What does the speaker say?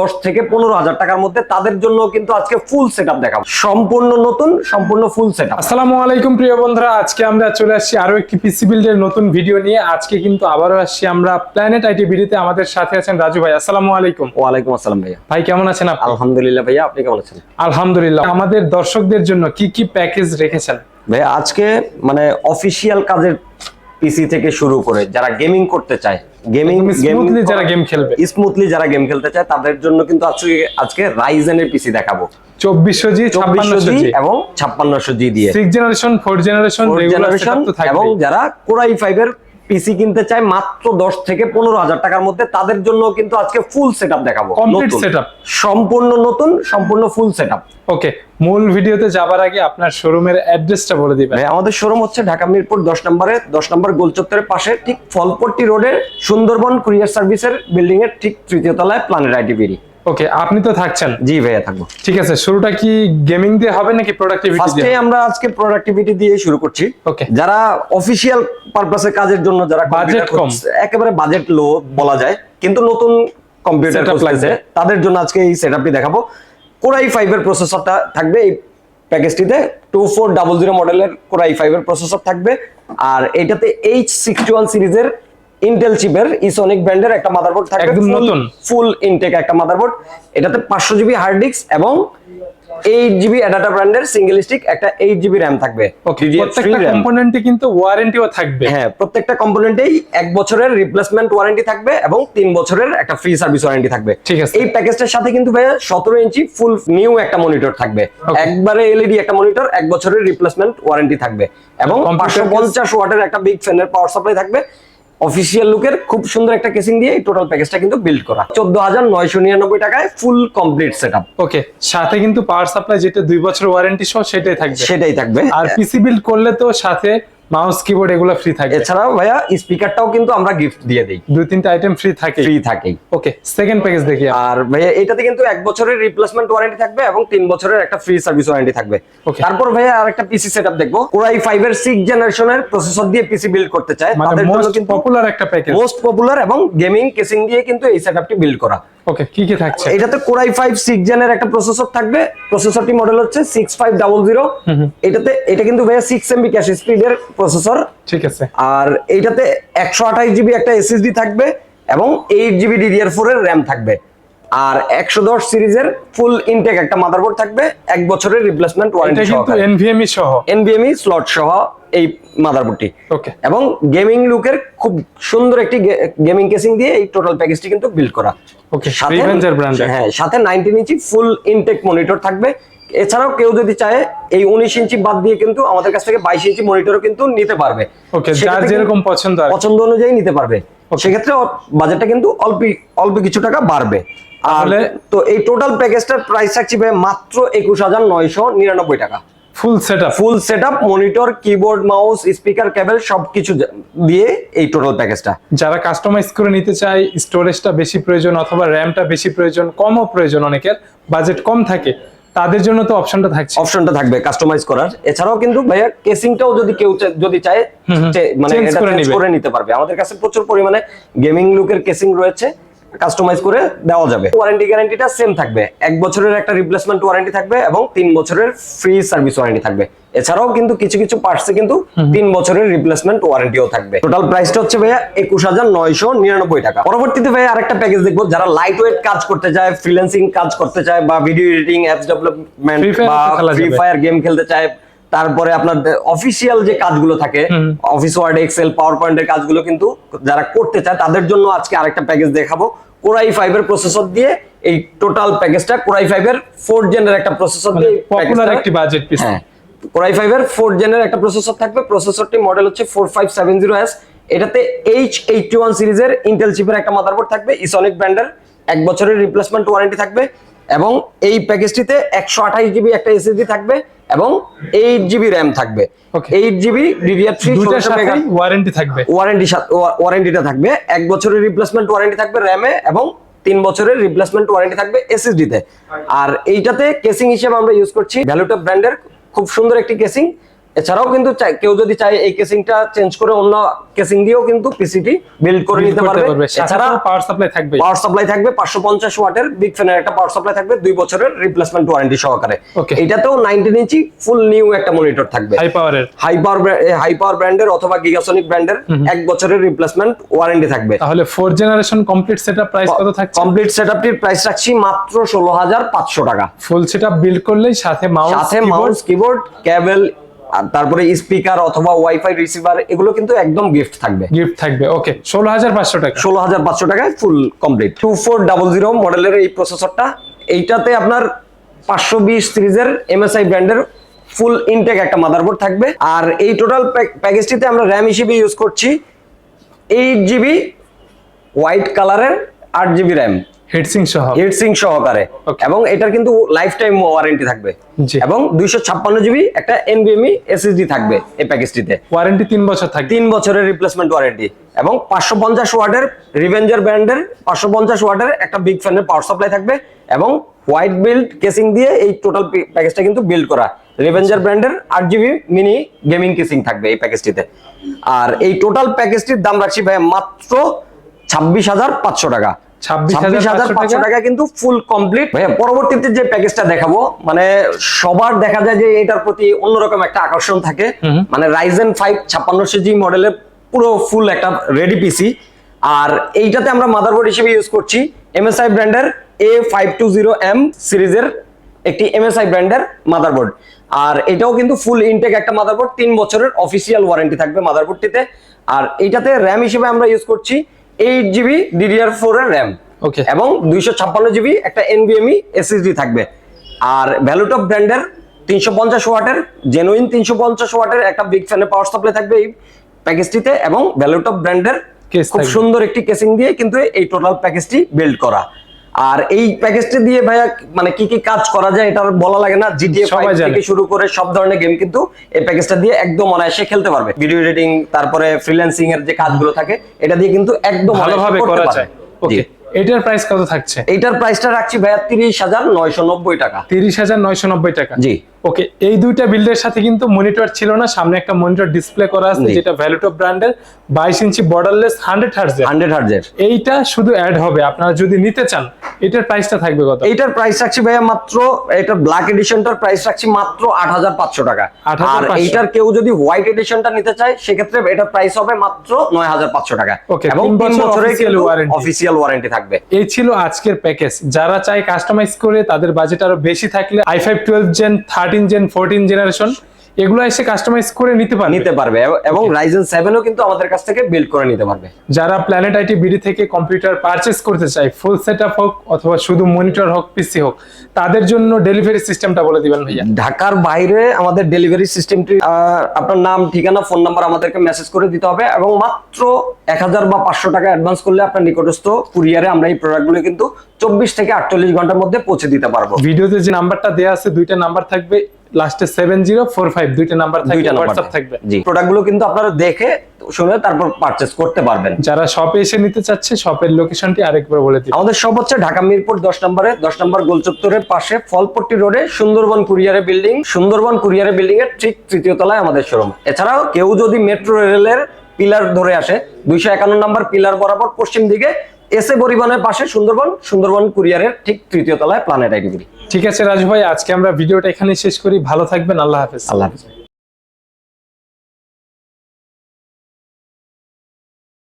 দশ থেকে পনেরো হাজার টাকার মধ্যে তাদের জন্য কিন্তু আজকে ফুল সেট দেখাবো। সম্পূর্ণ নতুন সম্পূর্ণ ফুল সেট আসসালামু আলাইকুম প্রিয় বন্ধুরা আজকে আমরা চলে আসছি আরও একটি পিসি বিল্ডের নতুন ভিডিও নিয়ে। আজকে কিন্তু আবারও আসছি আমরা প্ল্যানেট আইটি ভিডিওতে আমাদের সাথে আছেন রাজু ভাই আসসালামু আলাইকুম। ওয়ালাইকুম আসসালাম ভাইয়া। ভাই কেমন আছেন আপনি? আলহামদুলিল্লাহ ভাইয়া আপনি কেমন আছেন? আলহামদুলিল্লাহ। আমাদের দর্শকদের জন্য কি কি প্যাকেজ রেখেছেন? ভাইয়া আজকে মানে অফিসিয়াল কাজের পিসি থেকে শুরু করে যারা গেমিং করতে চায় গেমিং স্মুথলি যারা গেম খেলবে। স্মুথলি যারা গেম খেলতে চায় তাদের জন্য কিন্তু আজকে আজকে রাইজেনের পিসি দেখাবো। চব্বিশশো জি চব্বিশশো জি এবং ছাপ্পান্নশো জি দিয়ে। Six generation four generation generation এবং যারা কোরাই ফাইভ এর পিসি কিনতে চায় মাত্র দশ থেকে পনেরো হাজার টাকার মধ্যে। তাদের জন্য কিন্তু আজকে ফুল সেট দেখাবো। Complete নতুন। সম্পূর্ণ নতুন সম্পূর্ণ ফুল সেট ওকে মূল ভিডিওতে যাবার আগে আপনার শোরুমের অ্যাড্রেসটা বলে দিবেন। আমাদের শোরুম হচ্ছে ঢাকা মিরপুর দশ নম্বরে দশ নম্বর গোলচত্বরের পাশে ঠিক ফলপট্টি রোডে সুন্দরবন কুরিয়ার সার্ভিসের বিল্ডিং এর ঠিক তৃতীয় তলায় প্ল্যানেট আইটিভিডি ওকে আপনি তো থাকছেন। জি ভাইয়া থাকব। ঠিক আছে শুরুটা কি গেমিং দিয়ে হবে নাকি প্রোডাক্টিভিটি ফার্স্টে দিয়ে আমরা আজকে প্রোডাক্টিভিটি দিয়ে শুরু করছি। ওকে যারা অফিসিয়াল পারপাসের কাজের জন্য যারা computer কম। একেবারে বাজেট লো বলা যায় কিন্তু নতুন কম্পিউটার Setup তাদের জন্য আজকে এই সেটআপটি দেখাবো। কোরাই ফাইভ এর প্রসেসরটা থাকবে এই প্যাকেজটিতে টু ফোর ডাবল জিরো মডেলের কোরাই ফাইভ এর প্রসেসর থাকবে আর এটাতে এইচ সিক্সটি ওয়ান সিরিজের ইন্টেল চিপের ইসোনিক ব্র্যান্ডের একটা মাদারবোর্ড থাকবে একদম নতুন। ফুল ইনটেক একটা মাদারবোর্ড এটাতে পাঁচশো জিবি হার্ড ডিস্ক এবং এইট জিবি অ্যাডাটা ব্র্যান্ডের সিঙ্গেল স্টিক একটা এইট জিবি র্যাম থাকবে। প্রত্যেকটা কম্পোনেন্টে কিন্তু ওয়ারেন্টিও থাকবে। হ্যাঁ প্রত্যেকটা কম্পোনেন্টেই এক বছরের রিপ্লেসমেন্ট ওয়ারেন্টি থাকবে এবং তিন বছরের একটা ফ্রি সার্ভিস ওয়ারেন্টি থাকবে। ঠিক আছে। এই প্যাকেজটার সাথে কিন্তু ভাইয়া সতেরো ইঞ্চি ফুল নিউ একটা মনিটর থাকবে. একবারে এলইডি একটা মনিটর এক বছরের রিপ্লেসমেন্ট ওয়ারেন্টি থাকবে। এবং Computer পাঁচশো case- পঞ্চাশ ওয়াটের একটা বিগ ফ্যানের পাওয়ার সাপ্লাই থাকবে। অফিসিয়াল লুকের খুব সুন্দর একটা কেসিং দিয়ে এই টোটাল প্যাকেজটা কিন্তু বিল্ড করা। চোদ্দ হাজার নয়শো নিরানব্বই টাকায় ফুল কমপ্লিট সেট ওকে সাথে কিন্তু পাওয়ার সাপ্লাই যেটা দুই বছর ওয়ারেন্টি সহ সেটাই থাকবে। সেটাই থাকবে। আর পিসি বিল্ড করলে তো সাথে মাউস কিবোর্ড এগুলো ফ্রি থাকবে এছাড়াও ভাইয়া স্পিকারটাও কিন্তু আমরা গিফট দিয়ে দিই। দুই তিনটা আইটেম ফ্রি থাকে। ফ্রি থাকেই। ওকে সেকেন্ড প্যাকেজ দেখি। আর ভাইয়া এটাতে কিন্তু এক বছরের রিপ্লেসমেন্ট ওয়ারেন্টি থাকবে এবং তিন বছরের একটা ফ্রি সার্ভিস ওয়ারেন্টি থাকবে. তারপর ভাইয়া আর একটা পিসি সেটআপ দেখব কোরাই ফাইভ এর সিক্স জেনারেশনের প্রসেসর দিয়ে পিসি বিল্ড করতে চায়। মানে তাদের জন্য কিন্তু পপুলার একটা প্যাকেজ মোস্ট পপুলার এবং গেমিং কেসিং দিয়ে কিন্তু এই সেটআপটি বিল্ড করা। ওকে কি কি থাকছে? এটাতে কোরাই ফাইভ সিক্স জেনের একটা প্রসেসর থাকবে। প্রসেসরটি মডেল হচ্ছে সিক্স ফাইভ ডাবল জিরো এটাতে এটা কিন্তু ভাইয়া সিক্স এমবি ক্যাশ স্পিডের প্রসেসর। ঠিক আছে। আর এইটাতে একশো আঠাশ জিবি একটা এসএসডি থাকবে এবং এইট জিবি ডিডিআর ফোর এর র্যাম থাকবে। আর একশো দশ সিরিজের ফুল ইনটেক একটা মাদারবোর্ড থাকবে এক বছরের রিপ্লেসমেন্ট ওয়ারেন্টি কিন্তু এনভিএমই সহ। এনবিএমই স্লট সহ এই মাদারবোর্ডটি ওকে এবং গেমিং লুকের খুব সুন্দর একটি গেমিং কেসিং দিয়ে এই টোটাল প্যাকেজটি কিন্তু বিল্ড করা। ওকে সাথে হ্যাঁ সাথে nineteen inch full Intech monitor থাকবে এছাড়াও কেউ যদি চায় এই উনিশ ইঞ্চি বাদ দিয়ে কিন্তু আমাদের কাছ থেকে বাইশ ইঞ্চি মনিটরও কিন্তু নিতে পারবে। যেরকম পছন্দ পছন্দ অনুযায়ী নিতে পারবে। সেক্ষেত্রে বাজেটটা কিন্তু অল্প অল্প কিছু টাকা বাড়বে। আর তো এই টোটাল প্যাকেজটার প্রাইস থাকছে মাত্র একুশ হাজার নয়শো নিরানব্বই টাকা। Full setup full set up monitor keyboard mouse speaker cable সবকিছু দিয়ে এই টোটাল প্যাকেজটা যারা কাস্টমাইজ করে নিতে চায় স্টোরেজটা বেশি প্রয়োজন অথবা র্যামটা বেশি প্রয়োজন কমও প্রয়োজন অনেকের বাজেট কম থাকে তাদের জন্য তো অপশনটা থাকছে। অপশনটা থাকবে কাস্টমাইজ করার। এছাড়াও কিন্তু ভাইয়া কেসিংটাও যদি কেউ যদি চায় মানে এটা চেঞ্জ করে নিতে পারবে। আমাদের কাছে প্রচুর পরিমাণে গেমিং লুকের কেসিং রয়েছে। কাস্টমাইজ করে দেওয়া যাবে। ওয়ারেন্টি গ্যারান্টিটা সেম থাকবে। এক বছরের একটা রিপ্লেসমেন্ট ওয়ারেন্টি থাকবে এবং তিন বছরের ফ্রি সার্ভিস ওয়ারেন্টি থাকবে। এছাড়াও কিন্তু কিছু কিছু পার্টসে কিন্তু তিন বছরের রিপ্লেসমেন্ট ওয়ারেন্টিও থাকবে। টোটাল প্রাইসটা হচ্ছে ভাইয়া একুশ হাজার নয়শো নিরানব্বই টাকা। পরবর্তীতে ভাইয়া আরেকটা প্যাকেজ দেখব যারা লাইট ওয়েট কাজ করতে চায় ফ্রিল্যান্সিং কাজ করতে চায় বা ভিডিও এডিটিং অ্যাপস ডেভেলপমেন্ট বা ফ্রি ফায়ার গেম খেলতে চায় তারপরে আপনার অফিসিয়াল যে কাজগুলো থাকে অফিস ওয়ার্ড এক্সেল পাওয়ার পয়েন্টের কাজগুলো কিন্তু যারা করতে চায় তাদের জন্য আজকে আরেকটা প্যাকেজ দেখাবো। কোরাই ফাইভ এর প্রসেসর দিয়ে এই টোটাল প্যাকেজটা কোরাই ফাইভ এর ফোর্থ জেনের একটা প্রসেসর দিয়ে পপুলার একটি budget PC core i five এর ফোর্থ জেনের একটা প্রসেসর থাকবে। প্রসেসরটি মডেল হচ্ছে four five seven zero S এটাতে এইচ এইটটি ওয়ান সিরিজের ইন্টেল চিপের একটা মাদারবোর্ড থাকবে ইসনিক ব্র্যান্ডের এক বছরের রিপ্লেসমেন্ট ওয়ারেন্টি থাকবে এবং এই প্যাকেজটিতে একশো আঠাশ জিবি একটা এসএসডি থাকবে। এবং এইট জিবি র্যাম থাকবে। Eight GB DDR three warranty থাকবে। ওয়ারেন্টি ওয়ারেন্টিটা থাকবে। এক বছরের রিপ্লেসমেন্ট ওয়ারেন্টি থাকবে র্যামে এবং তিন বছরের রিপ্লেসমেন্ট ওয়ারেন্টি থাকবে এসএসডিতে আর এইটাতে কেসিং হিসেবে আমরা ইউজ করছি ভ্যালুটা ব্র্যান্ডের খুব সুন্দর একটি কেসিং এছাড়াও কিন্তু কেউ যদি চায় এই কেসিংটা চেঞ্জ করে অন্য কেসিং দিয়েও কিন্তু পিসিটি বিল্ড করে নিতে পারবে। এছাড়া পাওয়ার সাপ্লাই থাকবে পাওয়ার সাপ্লাই থাকবে পাঁচশো পঞ্চাশ ওয়াটের বিগ ফ্যানের একটা পাওয়ার সাপ্লাই থাকবে দুই বছরের রিপ্লেসমেন্ট ওয়ারেন্টি সহকারে. এটাতেও নাইনটিন ইঞ্চি ফুল নিউ একটা মনিটর থাকবে। হাই পাওয়ারের হাই পাওয়ার হাই পাওয়ার ব্র্যান্ডের অথবা গিগাসনিক ব্র্যান্ডের এক বছরের রিপ্লেসমেন্ট ওয়ারেন্টি থাকবে। তাহলে four generation complete setup price কত থাকছে? কমপ্লিট সেটআপটির প্রাইস রাখছি মাত্র ষোলো হাজার পাঁচশো টাকা। ফুল সেটআপ বিল্ড করলেই সাথে মাউস সাথে মাউস কিবোর্ড কেবল আর তারপরে স্পিকার অথবা ওয়াইফাই রিসিভার এগুলো কিন্তু একদম গিফট থাকবে। গিফট থাকবে ওকে ষোলো হাজার পাঁচশো টাকা। ষোলো হাজার পাঁচশো টাকায় full complete two four double zero মডেলের এই প্রসেসরটা এইটাতে আপনার পাঁচশো বিশ সিরিজের এমএসআই ব্র্যান্ডের ফুল ইনটেক একটা মাদারবোর্ড থাকবে। আর এই টোটাল প্যাকেজটিতে আমরা র্যাম হিসেবে ইউজ করছি এইট জিবি হোয়াইট কালারের আট জিবি র্যাম হিটসিং সহ হিটসিং সহকারে এবং এটার কিন্তু লাইফ টাইম ওয়ারেন্টি থাকবে এবং দুইশো ছাপ্পান্ন জিবি একটা এনবিএমই এসএসডি থাকবে এই প্যাকেজটিতে ওয়ারেন্টি তিন বছর থাকবে। তিন বছরের রিপ্লেসমেন্ট ওয়ারেন্টি এবং পাঁচশো পঞ্চাশ ওয়াটের রিভেঞ্জার ব্র্যান্ডের পাঁচশো পঞ্চাশ ওয়াটের একটা বিগ ফ্যানের পাওয়ার সাপ্লাই থাকবে এবং হোয়াইট বিল্ড কেসিং দিয়ে এই টোটাল প্যাকেজটা কিন্তু বিল্ড করা। রিভেঞ্জার ব্র্যান্ডের আট জিবি মিনি গেমিং কেসিং থাকবে এই প্যাকেজটিতে আর এই টোটাল প্যাকেজটির দাম রাখছি ভাই মাত্র ছাব্বিশ হাজার পাঁচশো টাকা। 26,500 পাঁচশো টাকা কিন্তু ফুল কমপ্লিট পরবর্তীতে যে প্যাকেজটা দেখাবো মানে সবার দেখা যায় যে এটার প্রতি অন্যরকম একটা আকর্ষণ থাকে। মানে রাইজেন ফাইভ ছাপ্পান্নশো জি মডেলের পুরো ফুল একটা রেডি পিসি আর এইটাতে আমরা মাদারবোর্ড হিসেবে ইউজ করছি এমএসআই ব্র্যান্ডের A five two zero M সিরিজের একটি এমএসআই ব্র্যান্ডের মাদারবোর্ড আর এটাও কিন্তু ফুল ইনটেক একটা মাদারবোর্ড তিন বছরের অফিসিয়াল ওয়ারেন্টি থাকবে মাদারবোর্ডটিতে আর এইটাতে র্যাম হিসেবে আমরা ইউজ করছি এইট জিবি ডিডিআর ফোর এর র্যাম ওকে এবং দুইশো ছাপ্পান্ন জিবি একটা এনবিএমই এসএসডি থাকবে। আর ভ্যালুট অফ ব্র্যান্ডের তিনশো পঞ্চাশ ওয়াটের জেনুইন তিনশো পঞ্চাশ ওয়াটের একটা বিগ ফ্যানের পাওয়ার সাপ্লাই থাকবে এই প্যাকেজটিতে এবং ভ্যালুটপ ব্র্যান্ডের খুব সুন্দর একটি কেসিং দিয়ে কিন্তু এই টোটাল প্যাকেজটি বিল্ড করা। আর এই প্যাকেজটি দিয়ে ভাইয়া মানে কি কি কাজ করা যায় এটা বলা লাগে না। জিটিএ থেকে শুরু করে সব ধরনের গেম কিন্তু এই প্যাকেজটা দিয়ে একদম অনায়াসে খেলতে পারবে। ভিডিও এডিটিং তারপরে ফ্রিল্যান্সিং এর যে কাজগুলো থাকে এটা দিয়ে কিন্তু একদম ভালোভাবে করা যায়। ওকে এটার প্রাইস কত থাকছে? এটার প্রাইসটা রাখছি ভাইয়া তিরিশ হাজার নয়শো নব্বই টাকা। তিরিশ হাজার নয়শো নব্বই টাকা। জি। ওকে এই দুইটা বিল্ডের সাথে কিন্তু মনিটর ছিল না সামনে একটা মনিটর ডিসপ্লে করা আছে। যেটা ভ্যালুটপ ব্র্যান্ডের বাইশ ইঞ্চি বর্ডারলেস হান্ড্রেড হার্জের হান্ড্রেড হার্জের এইটা শুধু অ্যাড হবে আপনারা যদি নিতে চান এটার প্রাইসটা থাকবে কত? এইটার প্রাইস রাখছি ভাইয়া মাত্র এটার ব্ল্যাক এডিশনটার প্রাইস রাখছি মাত্র আট হাজার পাঁচশো টাকা। আর এইটার কেউ যদি হোয়াইট এডিশনটা নিতে চায় সেক্ষেত্রে এটার প্রাইস হবে মাত্র নয় হাজার পাঁচশো টাকা। Okay, এবং তিন তিন বছরের official warranty। অফিসিয়াল ওয়ারেন্টি থাকবে। এই ছিল আজকের প্যাকেজ যারা চায় কাস্টমাইজ করে তাদের বাজেট আরও বেশি থাকলে I five twelve gen thirteen gen fourteen generation এগুলো এসে কাস্টমাইজ করে নিতে পারবে। নিতে পারবে এবং রাইজেন সেভেনও কিন্তু আমাদের কাছ থেকে বিল্ড করে নিতে পারবে। যারা প্ল্যানেট আইটি বিডি থেকে কম্পিউটার পারচেস করতে চায় ফুল সেট হোক অথবা শুধু মনিটর হোক পিসি হোক তাদের জন্য ডেলিভারি সিস্টেমটা বলে দিবেন ভাইয়া। ঢাকার বাইরে আমাদের ডেলিভারি সিস্টেমটি আপনার নাম ঠিকানা ফোন নাম্বার আমাদেরকে মেসেজ করে দিতে হবে এবং মাত্র এক হাজার বা পাঁচশো টাকা অ্যাডভান্স করলে আপনার নিকটস্থ কুরিয়ারে আমরা এই প্রোডাক্টগুলো কিন্তু চব্বিশ থেকে আটচল্লিশ ঘণ্টার মধ্যে পৌঁছে দিতে পারব। ভিডিওতে যে নাম্বারটা দেওয়া আছে দুইটা নাম্বার থাকবে। লাস্টে সেভেন জিরো ফোর ফাইভ দুইটা নাম্বার থাকবে হোয়াটসঅ্যাপ থাকবে। জি। প্রোডাক্টগুলো কিন্তু আপনারা দেখে শুনে তারপর পারচেস করতে পারবেন। যারা শপে এসে নিতে চাচ্ছে শপের লোকেশনটি আরেকবার বলে দিন আমাদের সব হচ্ছে ঢাকা মিরপুর দশ নম্বরে দশ নম্বর গোলচত্বরের পাশে ফলপট্টি রোডে সুন্দরবন কুরিয়ারে বিল্ডিং। সুন্দরবন কুরিয়ারে বিল্ডিং এর ঠিক তৃতীয় তলায় আমাদের শোরুম এছাড়াও কেউ যদি মেট্রো রেলের পিলার ধরে আসে দুইশো একান্ন নম্বর পিলার বরাবর পশ্চিম দিকে এসে পরিবহনের পাশে সুন্দরবন সুন্দরবন কুরিয়ারের ঠিক তৃতীয় তলায় প্ল্যানেট আইডিবিডি ঠিক আছে রাজু ভাই, আজকে আমরা ভিডিওটা এখানে শেষ করি। ভালো থাকবেন, আল্লাহ হাফেজ। আল্লাহ হাফিজ।